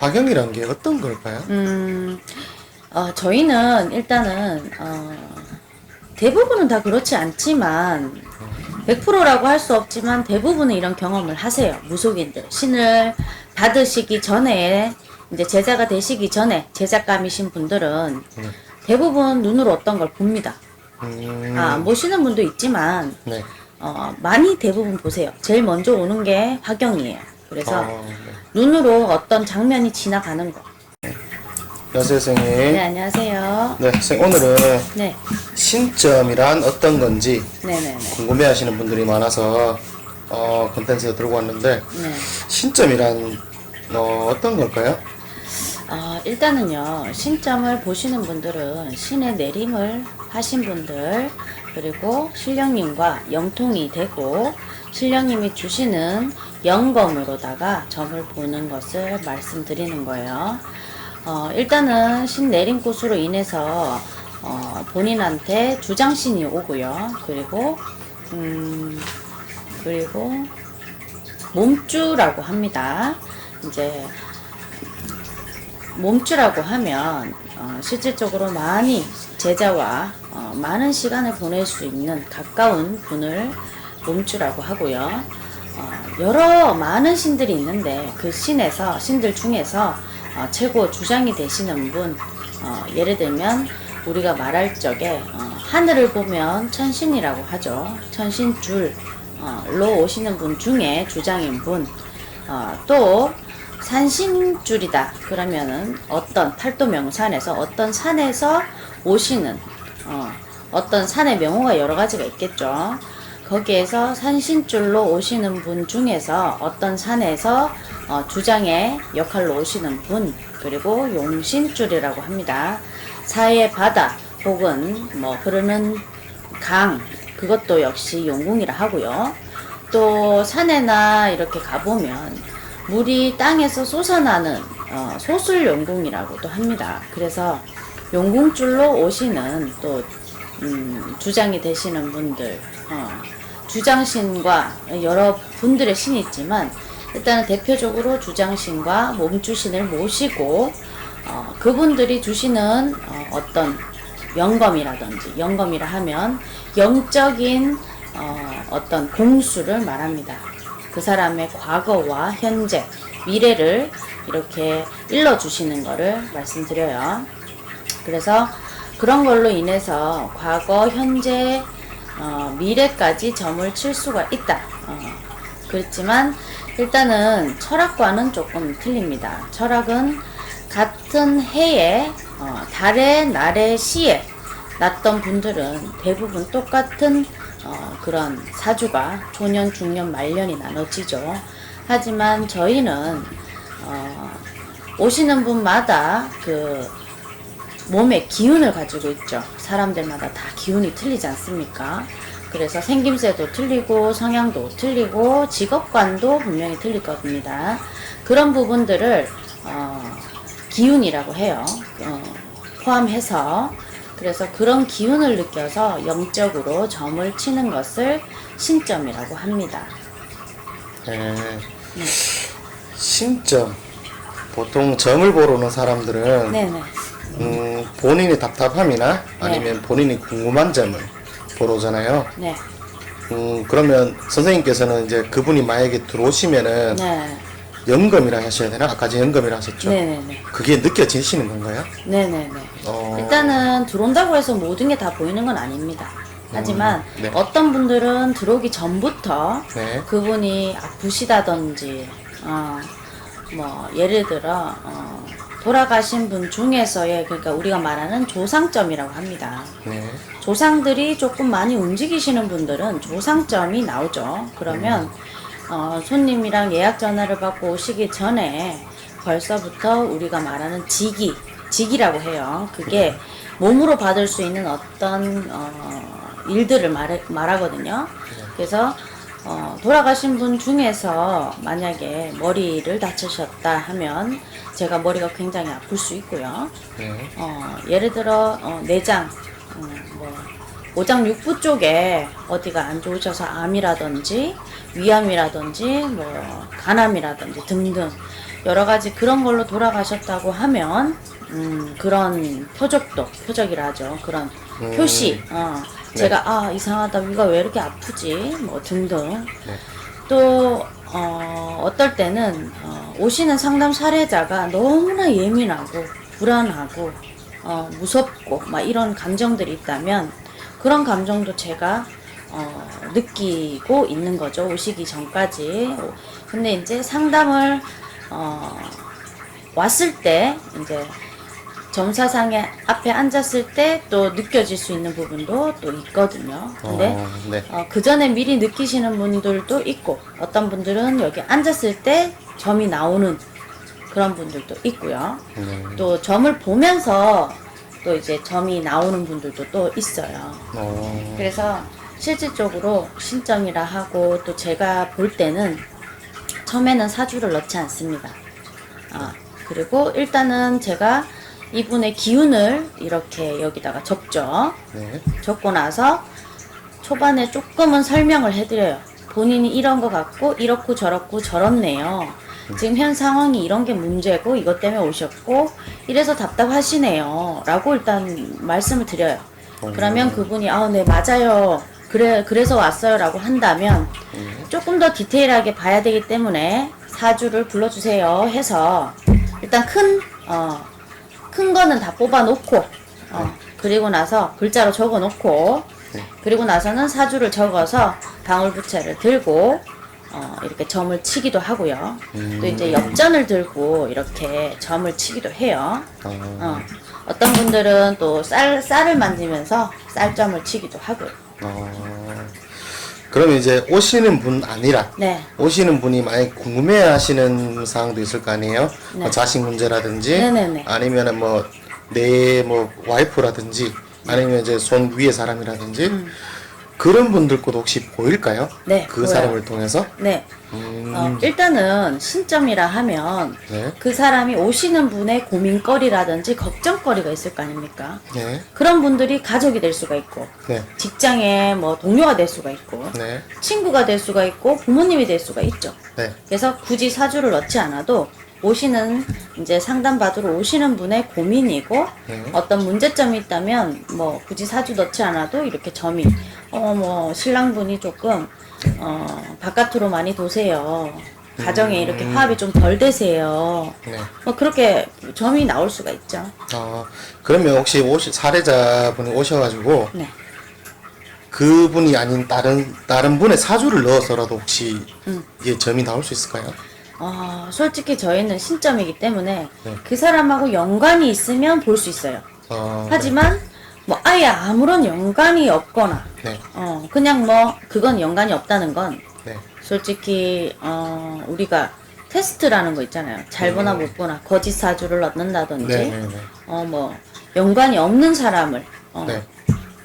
박영이란 게 어떤 걸까요? 음, 어, 저희는 일단은 어, 대부분은 다 그렇지 않지만 100%라고 할 수 없지만 대부분은 이런 경험을 하세요. 무속인들 신을 받으시기 전에 이제 제자가 되시기 전에 제작감이신 분들은 네. 대부분 눈으로 어떤 걸 봅니다. 음, 아 모시는 분도 있지만 네. 어, 많이 대부분 보세요. 제일 먼저 오는 게 화경이에요. 그래서 어, 네. 눈으로 어떤 장면이 지나가는 거. 안녕하세요, 선생님. 네 네. 안녕하세요. 선생님, 오늘은 네 신점이란 어떤 건지 네네네. 궁금해 하시는 분들이 많아서 어, 컨텐츠를 들고 왔는데, 네. 신점이란 어, 어떤 걸까요? 어, 일단은요, 신점을 보시는 분들은 신의 내림을 하신 분들, 그리고 신령님과 영통이 되고, 신령님이 주시는 영검으로다가 점을 보는 것을 말씀드리는 거예요. 어, 일단은 신 내림꽃으로 인해서, 어, 본인한테 주장신이 오고요. 그리고, 음, 그리고, 몸주라고 합니다. 이제, 몸주라고 하면 어, 실질적으로 많이 제자와 어, 많은 시간을 보낼 수 있는 가까운 분을 몸주라고 하고요. 어, 여러 많은 신들이 있는데 그 신에서 신들 중에서 어, 최고 주장이 되시는 분 어, 예를 들면 우리가 말할 적에 어, 하늘을 보면 천신이라고 하죠. 천신줄로 오시는 분 중에 주장인 분, 어, 또 산신줄이다. 그러면은 어떤 팔도 명산에서 어떤 산에서 오시는 어, 어떤 산의 명호가 여러 가지가 있겠죠. 거기에서 산신줄로 오시는 분 중에서 어떤 산에서 어, 주장의 역할로 오시는 분 그리고 용신줄이라고 합니다. 사해 바다 혹은 뭐 흐르는 강 그것도 역시 용궁이라 하고요. 또 산에나 이렇게 가보면 물이 땅에서 솟아나는 어, 소술 용궁이라고도 합니다. 그래서 용궁줄로 오시는 또 음, 주장이 되시는 분들 어, 주장신과 여러 분들의 신이 있지만 일단은 대표적으로 주장신과 몸주신을 모시고 어, 그분들이 주시는 어, 어떤 영검이라든지 영검이라 하면 영적인 어, 어떤 공수를 말합니다. 그 사람의 과거와 현재, 미래를 이렇게 일러주시는 거를 말씀드려요. 그래서 그런 걸로 인해서 과거, 현재, 어, 미래까지 점을 칠 수가 있다. 어, 그렇지만 일단은 철학과는 조금 틀립니다. 철학은 같은 해에 어, 달의 날의 시에 났던 분들은 대부분 똑같은 어, 그런 사주가 초년, 중년, 말년이 나눠지죠. 하지만 저희는 어, 오시는 분마다 그 몸의 기운을 가지고 있죠. 사람들마다 다 기운이 틀리지 않습니까? 그래서 생김새도 틀리고 성향도 틀리고 직업관도 분명히 틀릴 겁니다. 그런 부분들을 어, 기운이라고 해요. 어, 포함해서 그래서 그런 기운을 느껴서 영적으로 점을 치는 것을 신점이라고 합니다. 네. 신점. 보통 점을 보러 오는 사람들은 네네. 음, 본인의 답답함이나 아니면 본인이 궁금한 점을 보러 오잖아요. 네. 음, 그러면 선생님께서는 이제 그분이 만약에 들어오시면은 네. 연금이라 하셔야 되나? 아까 전 연금이라 하셨죠? 네네네. 그게 느껴지시는 건가요? 네네네. 어, 일단은 들어온다고 해서 모든 게 다 보이는 건 아닙니다. 하지만 음, 네. 어떤 분들은 들어오기 전부터 네. 그분이 아프시다든지, 어, 뭐, 예를 들어, 어, 돌아가신 분 중에서의, 그러니까 우리가 말하는 조상점이라고 합니다. 네. 조상들이 조금 많이 움직이시는 분들은 조상점이 나오죠. 그러면 어, 손님이랑 예약 전화를 받고 오시기 전에 벌써부터 우리가 말하는 직이 직이라고 해요. 그게 몸으로 받을 수 있는 어떤 어, 일들을 말, 말하거든요. 그래서 어, 돌아가신 분 중에서 만약에 머리를 다치셨다 하면 제가 머리가 굉장히 아플 수 있고요. 네. 어, 예를 들어 어, 내장, 어, 뭐 오장 육부 쪽에 어디가 안 좋으셔서 암이라든지 위암이라든지 뭐 간암이라든지 등등 여러 가지 그런 걸로 돌아가셨다고 하면 음, 그런 표적도 표적이라 하죠. 그런 음. 표시. 어, 네. 제가 아 이상하다. 위가 왜 이렇게 아프지? 뭐 등등. 네. 또 어, 어떨 때는 어, 오시는 상담 사례자가 너무나 예민하고 불안하고 어, 무섭고 막 이런 감정들이 있다면 그런 감정도 제가 어, 느끼고 있는 거죠. 오시기 전까지. 근데 이제 상담을 어, 왔을 때 이제 점사상에 앞에 앉았을 때 또 느껴질 수 있는 부분도 또 있거든요 근데 어, 네. 어, 그 전에 미리 느끼시는 분들도 있고 어떤 분들은 여기 앉았을 때 점이 나오는 그런 분들도 있고요. 네. 또 점을 보면서 또 이제 점이 나오는 분들도 또 있어요. 어, 그래서 실질적으로 신점이라 하고 또 제가 볼 때는 처음에는 사주를 넣지 않습니다. 아, 그리고 일단은 제가 이분의 기운을 이렇게 여기다가 적죠. 네. 적고 나서 초반에 조금은 설명을 해드려요. 본인이 이런 것 같고 이렇고 저렇고 저렇네요. 지금 현 상황이 이런 게 문제고 이것 때문에 오셨고 이래서 답답하시네요. 라고 일단 말씀을 드려요. 그러면 그분이 아, 네, 맞아요. 그래, 그래서 왔어요. 라고 한다면 조금 더 디테일하게 봐야 되기 때문에 사주를 불러주세요. 해서 일단 큰, 어, 큰 거는 다 뽑아 놓고, 어, 그리고 나서 글자로 적어 놓고, 그리고 나서는 사주를 적어서 방울부채를 들고, 어, 이렇게 점을 치기도 하고요. 또 이제 엽전을 들고 이렇게 점을 치기도 해요. 어, 어, 어 떤 분들은 또 쌀, 쌀을 만지면서 쌀점을 치기도 하고요. 어. 그러면 이제 오시는 분 아니라 네. 오시는 분이 많이 궁금해하시는 사항도 있을 거 아니에요? 뭐 자식 문제라든지 네네네. 아니면은 뭐 내 뭐 와이프라든지 아니면 이제 손 위에 사람이라든지 그런 분들 것도 혹시 보일까요? 음. 네, 그 보여요. 사람을 통해서 네. 어, 일단은 신점이라 하면 네. 그 사람이 오시는 분의 고민거리라든지 걱정거리가 있을 거 아닙니까? 네, 그런 분들이 가족이 될 수가 있고, 네, 직장에 뭐 동료가 될 수가 있고, 네, 친구가 될 수가 있고, 부모님이 될 수가 있죠. 네, 그래서 굳이 사주를 넣지 않아도 오시는 이제 상담 받으러 오시는 분의 고민이고 네. 어떤 문제점이 있다면 뭐 굳이 사주 넣지 않아도 이렇게 점이 어 뭐 신랑분이 조금 어 바깥으로 많이 도세요. 가정에 이렇게 화합이 좀 덜 되세요. 네. 뭐 그렇게 점이 나올 수가 있죠. 어, 그러면 혹시 오시, 사례자분이 오셔가지고 네. 그분이 아닌 다른 다른 분의 사주를 넣어서라도 혹시 음. 이게 점이 나올 수 있을까요? 어, 솔직히 저희는 신점이기 때문에 네. 그 사람하고 연관이 있으면 볼 수 있어요. 어, 하지만 뭐 아예 아무런 연관이 없거나 네, 어 그냥 뭐 그건 연관이 없다는 건 네, 솔직히 어 우리가 테스트라는 거 있잖아요. 잘 보나 못 보나 거짓 사주를 넣는다든지 네, 네, 네. 어 뭐 연관이 없는 사람을 어 네.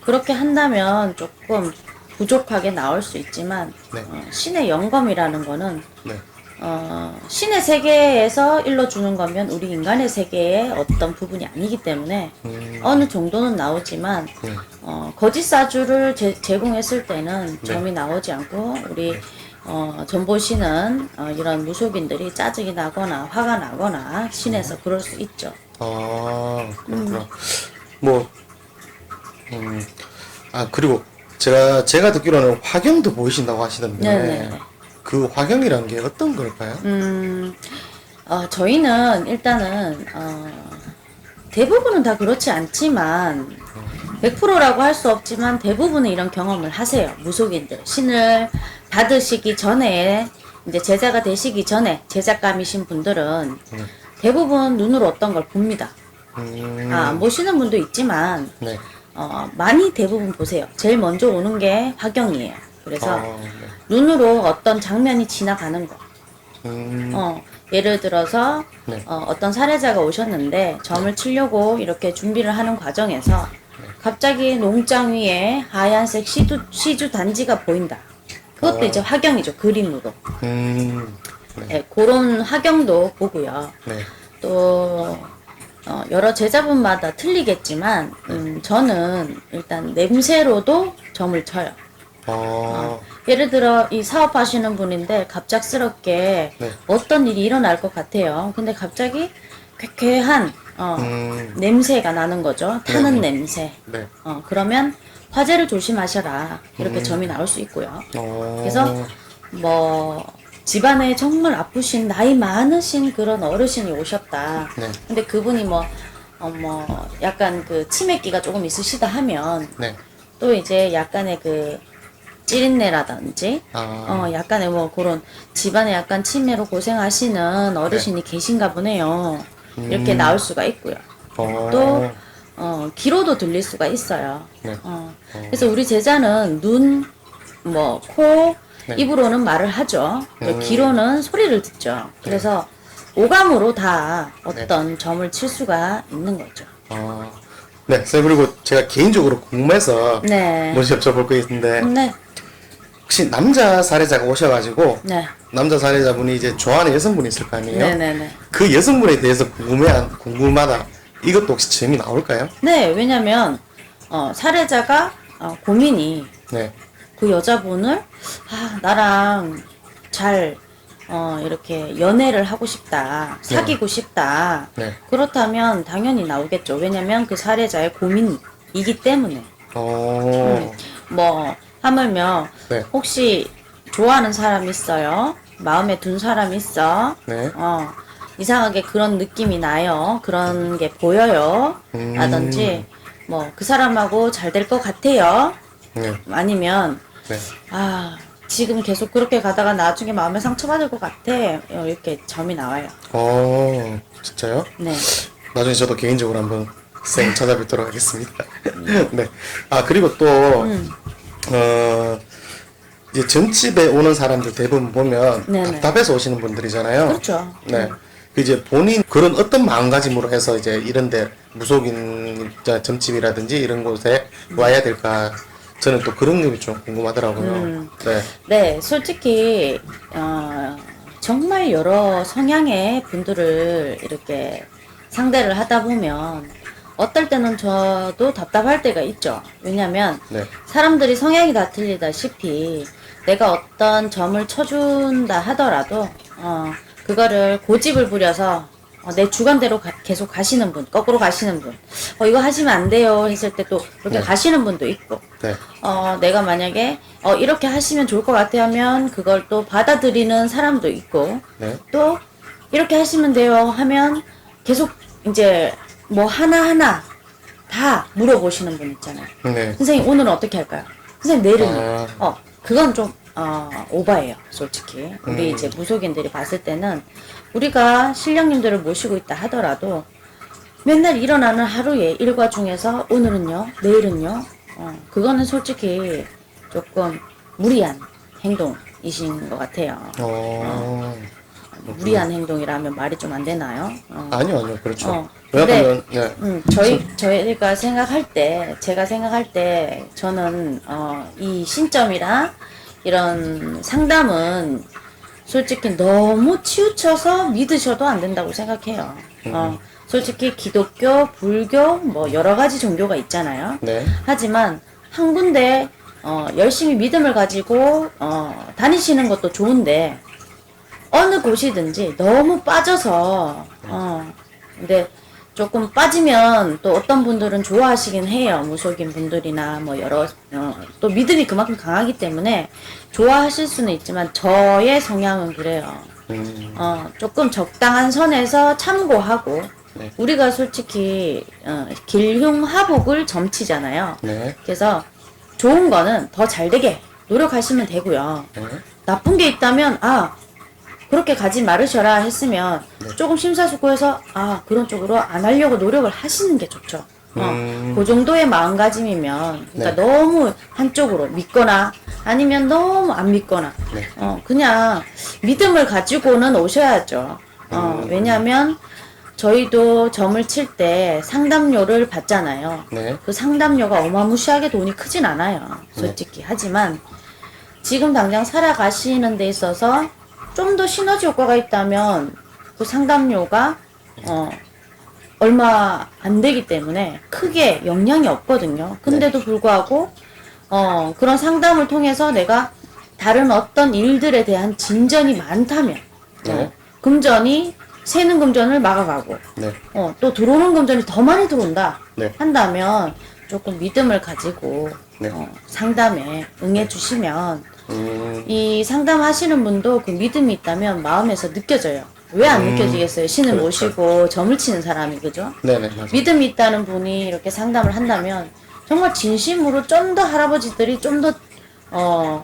그렇게 한다면 조금 부족하게 나올 수 있지만 네. 어, 신의 영검이라는 거는 네. 어, 신의 세계에서 일러주는 거면 우리 인간의 세계의 어떤 부분이 아니기 때문에 음. 어느 정도는 나오지만 네. 어, 거짓 사주를 제, 제공했을 때는 네. 점이 나오지 않고 우리 어, 점 보시는 어, 이런 무속인들이 짜증이 나거나 화가 나거나 신에서 그럴 수 있죠. 아, 그렇구나. 뭐, 음, 아, 그리고 제가, 제가 듣기로는 화경도 보이신다고 하시던데. 네네네. 그 화경이란 게 어떤 걸까요? 음, 어, 저희는 일단은 어, 대부분은 다 그렇지 않지만 100%라고 할 수 없지만 대부분은 이런 경험을 하세요. 무속인들 신을 받으시기 전에 이제 제자가 되시기 전에 제작감이신 분들은 대부분 눈으로 어떤 걸 봅니다. 음, 아, 안 보시는 분도 있지만 네. 어, 많이 대부분 보세요. 제일 먼저 오는 게 화경이에요. 그래서 아, 네. 눈으로 어떤 장면이 지나가는 거. 음, 어, 예를 들어서 네. 어, 어떤 사례자가 오셨는데 점을 치려고 이렇게 준비를 하는 과정에서 갑자기 농장 위에 하얀색 시주, 시주 단지가 보인다. 그것도 어. 이제 화경이죠. 그림으로. 음, 네. 예, 그런 화경도 보고요. 네. 또 어, 여러 제자분마다 틀리겠지만 음, 저는 일단 냄새로도 점을 쳐요. 어, 예를 들어 이 사업하시는 분인데 갑작스럽게 네. 어떤 일이 일어날 것 같아요. 근데 갑자기 쾌쾌한 어, 음, 냄새가 나는 거죠. 타는 네. 냄새. 네. 어, 그러면 화재를 조심하셔라. 이렇게 음. 점이 나올 수 있고요. 어, 그래서 뭐 집안에 정말 아프신 나이 많으신 그런 어르신이 오셨다. 네. 근데 그분이 뭐, 어, 뭐 약간 그 치매기가 조금 있으시다 하면 네. 또 이제 약간의 그 찌린내라든지 아, 어 약간의 뭐 그런 집안에 약간 치매로 고생하시는 어르신이 계신가 보네요. 이렇게 음. 나올 수가 있고요. 어, 또 어, 귀로도 들릴 수가 있어요. 네. 어, 그래서 우리 제자는 눈, 뭐, 코, 네. 입으로는 말을 하죠. 또 음. 귀로는 소리를 듣죠. 그래서 오감으로 다 어떤 점을 칠 수가 있는 거죠. 어, 네. 선생님, 그리고 제가 개인적으로 궁금해서 네. 먼저 여쭤볼 거 있는데, 네. 혹시 남자 사례자가 오셔가지고, 네. 남자 사례자분이 이제 좋아하는 여성분이 있을 거 아니에요? 네네네. 그 여성분에 대해서 궁금해, 궁금하다. 이것도 혹시 점이 나올까요? 네, 왜냐면, 어, 사례자가, 어, 고민이 네. 그 여자분을, 아, 나랑 잘, 어, 이렇게 연애를 하고 싶다. 사귀고 싶다. 네. 그렇다면 당연히 나오겠죠. 왜냐면 그 사례자의 고민이기 때문에. 어, 뭐, 하물며, 네. 혹시 좋아하는 사람 있어요? 마음에 둔 사람 있어? 네. 어, 이상하게 그런 느낌이 나요. 그런 게 보여요. 음. 라든지, 뭐, 그 사람하고 잘 될 것 같아요. 네. 아니면, 네. 아, 지금 계속 그렇게 가다가 나중에 마음에 상처받을 것 같아. 어, 이렇게 점이 나와요. 어, 진짜요? 네. 나중에 저도 개인적으로 한번 쌩 찾아뵙도록 하겠습니다. 네. 아, 그리고 또, 음. 어, 이제 전집에 오는 사람들 대부분 보면 네네. 답답해서 오시는 분들이잖아요. 그렇죠. 네. 그 이제 본인 그런 어떤 마음가짐으로 해서 이제 이런데 무속인 자, 점집이라든지 이런 곳에 와야 될까 저는 또 그런 점이 좀 궁금하더라고요. 음. 네. 네, 솔직히 어, 정말 여러 성향의 분들을 이렇게 상대를 하다 보면 어떨 때는 저도 답답할 때가 있죠. 왜냐면 네. 사람들이 성향이 다 틀리다시피 내가 어떤 점을 쳐준다 하더라도 어, 그거를 고집을 부려서 어, 내 주관대로 가- 계속 가시는 분, 거꾸로 가시는 분, 어, 이거 하시면 안 돼요 했을 때 또 그렇게 네. 가시는 분도 있고, 네. 어, 내가 만약에, 어, 이렇게 하시면 좋을 것 같아 하면 그걸 또 받아들이는 사람도 있고, 네. 또, 이렇게 하시면 돼요 하면 계속 이제 뭐 하나하나 다 물어보시는 분 있잖아요. 네. 선생님, 오늘은 어떻게 할까요? 선생님, 내일은요? 아. 어, 그건 좀, 어, 오바예요, 솔직히. 우리 음. 이제 무속인들이 봤을 때는 우리가 신령님들을 모시고 있다 하더라도 맨날 일어나는 하루의 일과 중에서 오늘은요, 내일은요, 어, 그거는 솔직히 조금 무리한 행동이신 것 같아요. 어. 무리한 행동이라면 말이 좀 안 되나요? 어. 아니요, 아니요. 그렇죠. 어. 왜냐하면 네. 음, 저희 저희가 생각할 때 제가 생각할 때 저는 어, 이 신점이랑 이런 상담은 솔직히 너무 치우쳐서 믿으셔도 안 된다고 생각해요. 어, 솔직히 기독교, 불교 뭐 여러 가지 종교가 있잖아요. 네. 하지만 한 군데 어, 열심히 믿음을 가지고 어, 다니시는 것도 좋은데 어느 곳이든지 너무 빠져서 어, 근데 조금 빠지면 또 어떤 분들은 좋아하시긴 해요 무속인 분들이나 뭐 여러 어, 또 믿음이 그만큼 강하기 때문에 좋아하실 수는 있지만 저의 성향은 그래요. 음. 어, 조금 적당한 선에서 참고하고 네. 우리가 솔직히 어, 길흉 하복을 점치잖아요. 네. 그래서 좋은 거는 더 잘 되게 노력하시면 되고요. 네. 나쁜 게 있다면 아 그렇게 가지 말으셔라 했으면 조금 심사숙고해서 아 그런 쪽으로 안 하려고 노력을 하시는 게 좋죠. 어, 음. 그 정도의 마음가짐이면 그러니까 네. 너무 한쪽으로 믿거나 아니면 너무 안 믿거나 네. 어 그냥 믿음을 가지고는 오셔야죠. 어 음. 왜냐하면 저희도 점을 칠 때 상담료를 받잖아요. 네. 그 상담료가 어마무시하게 돈이 크진 않아요. 솔직히. 하지만 지금 당장 살아가시는 데 있어서 좀 더 시너지 효과가 있다면 그 상담료가 어 얼마 안 되기 때문에 크게 영향이 없거든요. 근데도 불구하고 어 그런 상담을 통해서 내가 다른 어떤 일들에 대한 진전이 많다면 네. 어, 금전이 새는 금전을 막아가고 네. 어, 또 들어오는 금전이 더 많이 들어온다 네. 한다면 조금 믿음을 가지고 네. 어, 상담에 응해 주시면 음, 이 상담하시는 분도 그 믿음이 있다면 마음에서 느껴져요. 왜 안 느껴지겠어요? 신을 그렇죠. 모시고 점을 치는 사람이 그죠? 네네, 맞아요. 믿음이 있다는 분이 이렇게 상담을 한다면 정말 진심으로 좀 더 할아버지들이 좀 더 어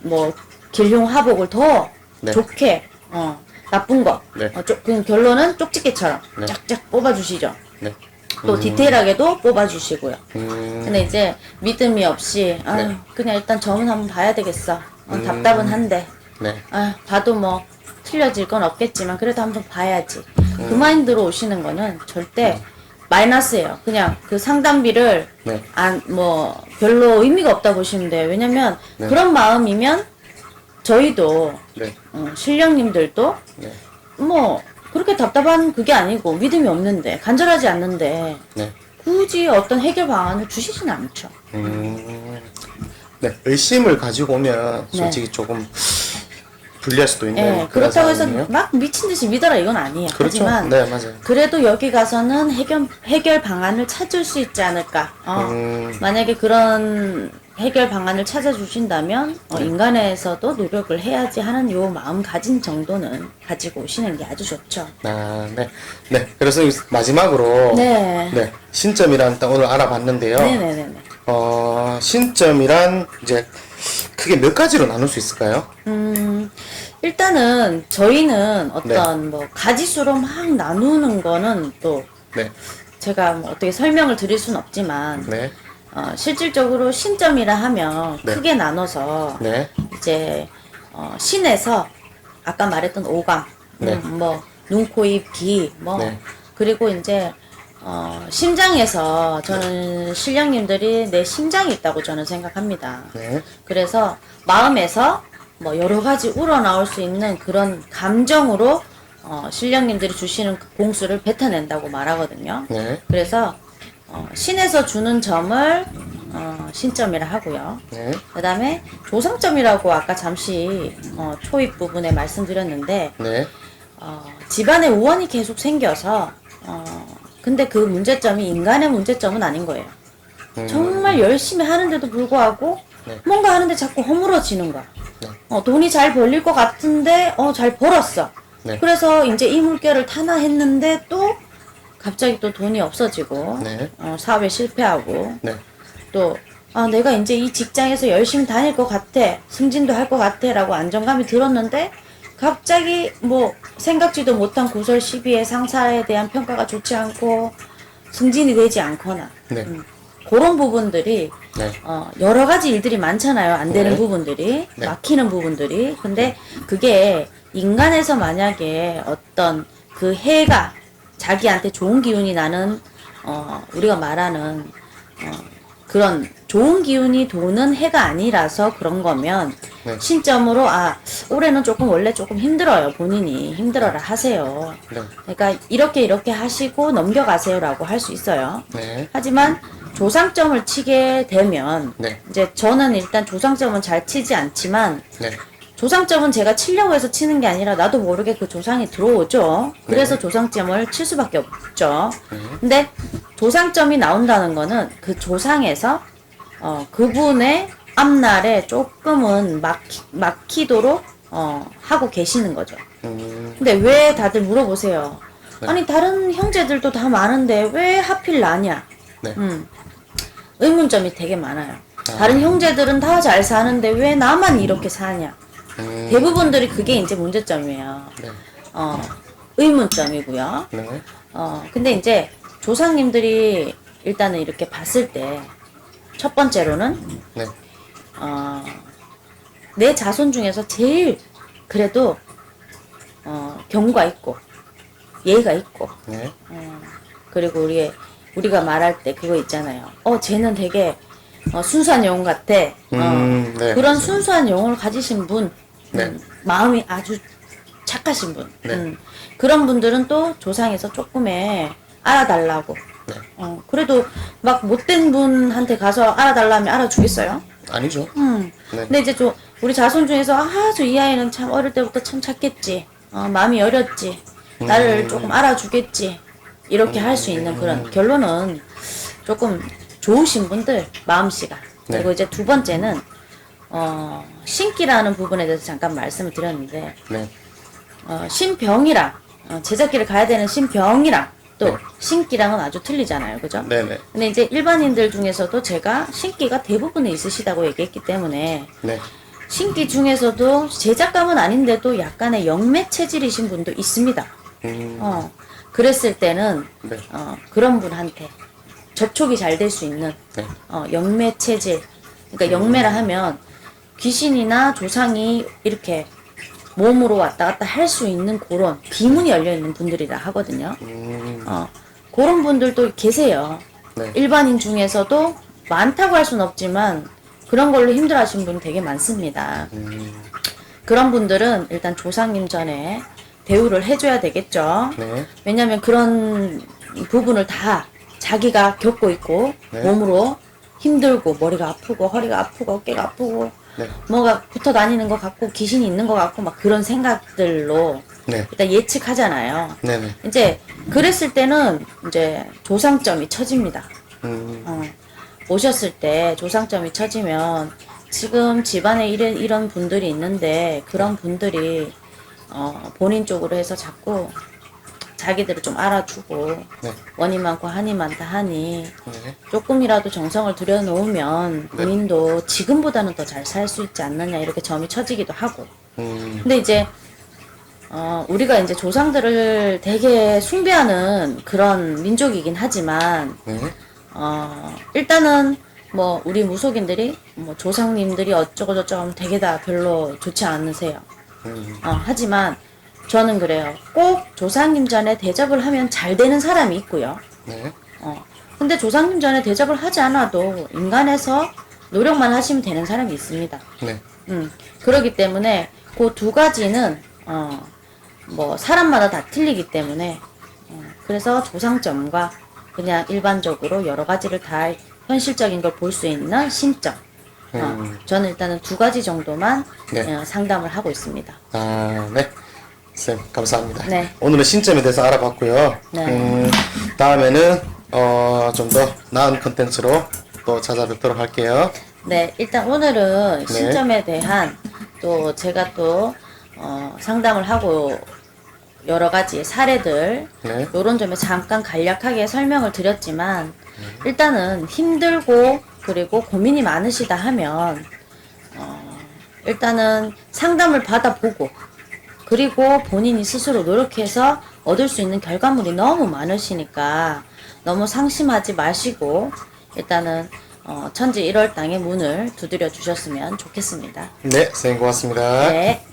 뭐 길흉하복을 더 네. 좋게 어 나쁜 거 네. 어, 쪽- 그 결론은 쪽집게처럼 네. 쫙쫙 뽑아주시죠. 네. 또 디테일하게도 뽑아주시고요. 음, 근데 이제 믿음이 없이 아 네. 그냥 일단 점은 한번 봐야 되겠어. 어, 답답은 한데 네. 아 봐도 뭐 틀려질 건 없겠지만 그래도 한번 봐야지. 그 마인드로 오시는 거는 절대 마이너스예요. 그냥 그 상담비를 네. 안 뭐 별로 의미가 없다 보시면 돼요. 왜냐면 네. 그런 마음이면 저희도 네. 어, 신령님들도 네. 뭐 그렇게 답답한 그게 아니고 믿음이 없는데 간절하지 않는데 네. 굳이 어떤 해결 방안을 주시진 않죠. 음, 네. 의심을 가지고 오면 솔직히 조금 불리할 수도 있는 예, 그런 그렇다고 해서 상황이에요. 막 미친 듯이 믿어라 이건 아니에요. 그렇죠. 하지만 네, 맞아요. 그래도 여기 가서는 해결 해결 방안을 찾을 수 있지 않을까. 어, 음. 만약에 그런 해결 방안을 찾아주신다면 어, 네. 인간에서도 노력을 해야지 하는 요 마음가짐 정도는 가지고 오시는 게 아주 좋죠. 아, 네. 네. 그래서 마지막으로 네. 네. 신점이란 딱 오늘 알아봤는데요. 네네네네. 어, 신점이란 이제 크게 몇 가지로 나눌 수 있을까요? 음, 일단은 저희는 어떤 네. 뭐 가지수로 막 나누는 거는 또 네. 제가 뭐 어떻게 설명을 드릴 수는 없지만 네. 어, 실질적으로 신점이라 하면 네. 크게 나눠서 네. 이제 어, 신에서 아까 말했던 오감, 네. 음, 뭐 눈, 코, 입, 귀, 뭐 네. 그리고 이제 어, 심장에서 저는 신령님들이 내 심장이 있다고 저는 생각합니다. 네. 그래서 마음에서 뭐 여러 가지 우러나올 수 있는 그런 감정으로 어, 신령님들이 주시는 그 봉수를 뱉어낸다고 말하거든요. 네. 그래서 어, 신에서 주는 점을 어, 신점이라 하고요. 네. 그 다음에 조상점이라고 아까 잠시 어, 초입 부분에 말씀드렸는데 네. 어, 집안에 우원이 계속 생겨서 어, 근데 그 문제점이 인간의 문제점은 아닌 거예요. 음, 정말 열심히 하는데도 불구하고 네. 뭔가 하는데 자꾸 허물어지는 거야. 네. 어, 돈이 잘 벌릴 것 같은데 어, 잘 벌었어. 네. 그래서 이제 이 물결을 타나 했는데 또 갑자기 또 돈이 없어지고 네. 어, 사업에 실패하고 네. 또 아, 내가 이제 이 직장에서 열심히 다닐 것 같아. 승진도 할 것 같아. 라고 안정감이 들었는데, 갑자기 뭐, 생각지도 못한 구설 시비에 상사에 대한 평가가 좋지 않고, 승진이 되지 않거나, 네. 음, 그런 부분들이, 네. 어, 여러 가지 일들이 많잖아요. 안 되는 네. 부분들이, 네. 막히는 부분들이. 근데 그게 인간에서 만약에 어떤 그 해가 자기한테 좋은 기운이 나는, 어, 우리가 말하는, 어, 그런 좋은 기운이 도는 해가 아니라서 그런 거면 네. 신점으로 아 올해는 조금 원래 조금 힘들어요 본인이 힘들어라 하세요 네. 그러니까 이렇게 이렇게 하시고 넘겨가세요라고 할 수 있어요 네. 하지만 조상점을 치게 되면 네. 이제 저는 일단 조상점은 잘 치지 않지만 네. 조상점은 제가 치려고 해서 치는 게 아니라 나도 모르게 그 조상이 들어오죠. 그래서 조상점을 칠 수밖에 없죠. 근데 조상점이 나온다는 거는 그 조상에서 어, 그분의 앞날에 조금은 막히, 막히도록 어, 하고 계시는 거죠. 음, 근데 왜 다들 물어보세요. 아니 다른 형제들도 다 많은데 왜 하필 나냐? 네. 음, 의문점이 되게 많아요. 다른 형제들은 다 잘 사는데 왜 나만 이렇게 사냐? 음, 대부분들이 그게 이제 문제점이에요. 네. 어, 의문점이고요. 네. 어, 근데 이제 조상님들이 일단은 이렇게 봤을 때 첫 번째로는 네. 어, 내 자손 중에서 제일 그래도 어, 경우가 있고 예의가 있고 네. 그리고 우리 우리가 말할 때 그거 있잖아요. 어, 쟤는 되게 어, 순수한 영혼 같아. 어, 음, 네. 그런 순수한 영혼을 가지신 분, 네. 음, 마음이 아주 착하신 분, 네. 음, 그런 분들은 또 조상에서 조금의 알아달라고. 네. 어, 그래도 막 못된 분한테 가서 알아달라면 알아주겠어요? 아니죠. 음. 네. 근데 이제 좀 우리 자손 중에서 아주 이 아이는 참 어릴 때부터 참 착했지. 어, 마음이 여렸지. 나를 조금 알아주겠지. 이렇게 할 수 있는 그런 결론은 조금 좋으신 분들 마음씨가. 네. 그리고 이제 두 번째는 어, 신기라는 부분에 대해서 잠깐 말씀을 드렸는데 네. 어, 신병이랑 어, 제작기를 가야 되는 신병이랑 또 네. 신기랑은 아주 틀리잖아요, 그죠? 네네. 근데 이제 일반인들 중에서도 제가 신기가 대부분은 있으시다고 얘기했기 때문에 네. 신기 중에서도 제작감은 아닌데도 약간의 영매 체질이신 분도 있습니다. 음, 어, 그랬을 때는 네. 어, 그런 분한테 접촉이 잘 될 수 있는 네. 어, 영매 체질. 그러니까 영매라 하면 귀신이나 조상이 이렇게 몸으로 왔다 갔다 할 수 있는 그런 비문이 열려 있는 분들이라 하거든요. 음, 어, 그런 분들도 계세요. 네. 일반인 중에서도 많다고 할 수는 없지만 그런 걸로 힘들어 하시는 분 되게 많습니다. 음, 그런 분들은 일단 조상님 전에 대우를 해줘야 되겠죠. 네. 왜냐면 그런 부분을 다 자기가 겪고 있고 네. 몸으로 힘들고 머리가 아프고 허리가 아프고 어깨가 아프고 네. 뭐가 붙어 다니는 것 같고 귀신이 있는 것 같고 막 그런 생각들로 네. 일단 예측하잖아요. 네네. 이제 그랬을 때는 이제 조상점이 쳐집니다. 음, 어, 오셨을 때 조상점이 쳐지면 지금 집안에 이런, 이런 분들이 있는데 그런 분들이 어, 본인 쪽으로 해서 자꾸 자기들을 좀 알아주고 네. 원인 많고 한이 많다 하니 네. 조금이라도 정성을 들여놓으면 본인도 지금보다는 더 잘 살 수 있지 않느냐 이렇게 점이 쳐지기도 하고 음, 근데 이제 어, 우리가 이제 조상들을 되게 숭배하는 그런 민족이긴 하지만 네. 어, 일단은 뭐 우리 무속인들이 뭐 조상님들이 어쩌고 저쩌고 하면 되게 다 별로 좋지 않으세요. 음, 어, 하지만 저는 그래요. 꼭 조상님 전에 대접을 하면 잘 되는 사람이 있고요. 네. 어, 근데 조상님 전에 대접을 하지 않아도 인간에서 노력만 하시면 되는 사람이 있습니다. 네. 음, 그러기 때문에 그 두 가지는 어, 뭐 사람마다 다 틀리기 때문에 어, 그래서 조상점과 그냥 일반적으로 여러 가지를 다 현실적인 걸 볼 수 있는 신점. 어, 음. 저는 일단은 두 가지 정도만 네. 어, 상담을 하고 있습니다. 아, 네. 쌤, 감사합니다. 네. 오늘은 신점에 대해서 알아봤고요. 네. 음, 다음에는, 어, 좀 더 나은 컨텐츠로 또 찾아뵙도록 할게요. 네, 일단 오늘은 네. 신점에 대한 또 제가 또 어, 상담을 하고 여러 가지 사례들 네. 요런 점에 잠깐 간략하게 설명을 드렸지만 일단은 힘들고 그리고 고민이 많으시다 하면 어, 일단은 상담을 받아보고 그리고 본인이 스스로 노력해서 얻을 수 있는 결과물이 너무 많으시니까 너무 상심하지 마시고 일단은 어, 천지 1월 땅의 문을 두드려 주셨으면 좋겠습니다. 네, 선생님 고맙습니다. 네.